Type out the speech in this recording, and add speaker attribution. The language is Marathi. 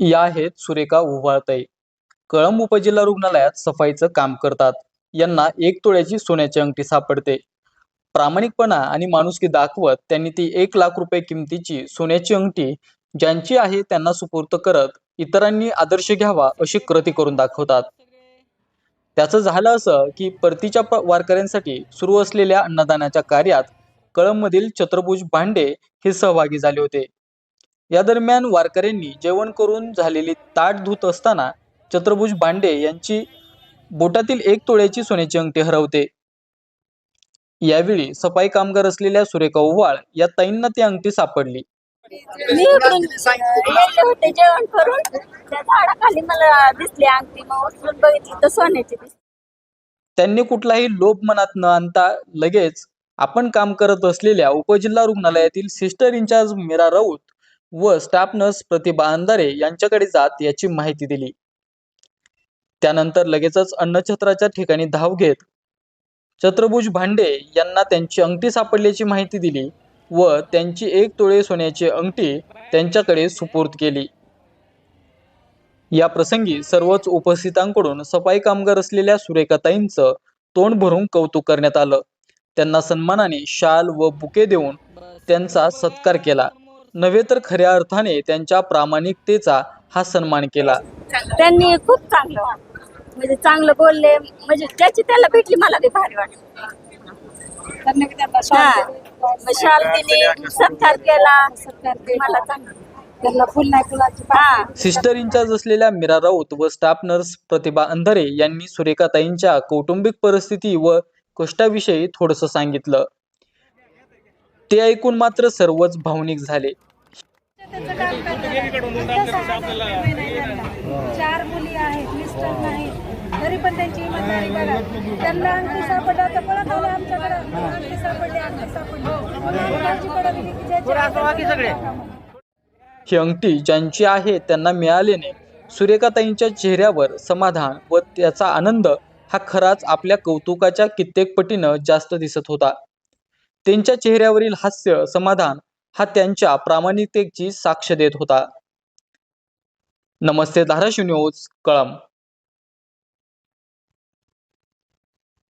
Speaker 1: या आहेत सुरेखा उभाळतय कळंब उपजिल्हा रुग्णालयात सफाईचं काम करतात. यांना एक तोळ्याची सोन्याची अंगठी सापडते. प्रामाणिकपणा आणि माणुसकी दाखवत त्यांनी ती एक लाख रुपये किमतीची सोन्याची अंगठी ज्यांची आहे त्यांना सुपूर्त करत इतरांनी आदर्श घ्यावा अशी कृती करून दाखवतात. त्याचं झालं असं की परतीच्या वारकऱ्यांसाठी सुरू असलेल्या अन्नदानाच्या कार्यात कळंबमधील छत्रभुज भांडे हे सहभागी झाले होते. या दरम्यान वारकऱ्यांनी जेवण करून झालेली ताट धुत असताना छत्रभुज भांडे यांची बोटातील एक तोळ्याची सोन्याची अंगठी हरवते. यावेळी सफाई कामगार असलेल्या सुरेखा ओवाळ या ताईंना ती अंगठी सापडली.
Speaker 2: मी इकडून गेले होते जेवण करून त्या झाडाखाली मला दिसली अंगठी मग उचलून बघितली तर सोन्याची दिसली.
Speaker 1: त्यांनी कुठलाही लोभ मनात न आणता लगेच आपण काम करत असलेल्या उपजिल्हा रुग्णालयातील सिस्टर इन्चार्ज मीरा राऊत व स्टाफ नर्स प्रतिभा अंधारे यांच्याकडे जात याची माहिती दिली. त्यानंतर लगेचच अन्नछत्राच्या ठिकाणी धाव घेत छत्रभुज भांडे यांना त्यांची अंगठी सापडल्याची माहिती दिली व त्यांची एक तोळे सोन्याची अंगठी त्यांच्याकडे सुपूर्द केली. या प्रसंगी सर्वच उपस्थितांकडून सफाई कामगार असलेल्या सुरेखाताईंचं तोंड भरून कौतुक करण्यात आलं. त्यांना सन्मानाने शाल व बुके देऊन त्यांचा सत्कार केला. नव्हे तर खऱ्या अर्थाने त्यांच्या प्रामाणिकतेचा हा सन्मान केला.
Speaker 2: त्यांनी खूप चांगलं. म्हणजे चांगलं बोलले. म्हणजे ज्याची त्याला भेटली मला ते भारी वाटलं. हा. मग शाल दिली सत्कार केला. मला चांगलं त्यांना फुल नाही फुलाची हा.
Speaker 1: सिस्टर इन्चार्ज असलेल्या मीरा राऊत व स्टाफ नर्स प्रतिभा अंधारे यांनी सुरेखाताईंच्या कौटुंबिक परिस्थिती व कष्टाविषयी थोडस सांगितलं. ते ऐकून मात्र सर्वच भावनिक झाले.
Speaker 3: चार मुली आहेत मिस्टर नाहीत तरी पण त्यांची इमानदारी बघा त्यांना अंगठी सापडला तर पळत आलं आमच्याकडे अंगठी सापडली अंगठी सापडली.
Speaker 1: ही अंगठी ज्यांची आहे त्यांना मिळाल्याने सुरेखाताईंच्या चेहऱ्यावर समाधान व त्याचा आनंद हा खराच आपल्या कौतुकाच्या कित्येक पटीनं जास्त दिसत होता. त्यांच्या चेहऱ्यावरील हास्य समाधान हा त्यांच्या प्रामाणिकतेची साक्ष देत होता. नमस्ते धाराशिव न्यूज कळम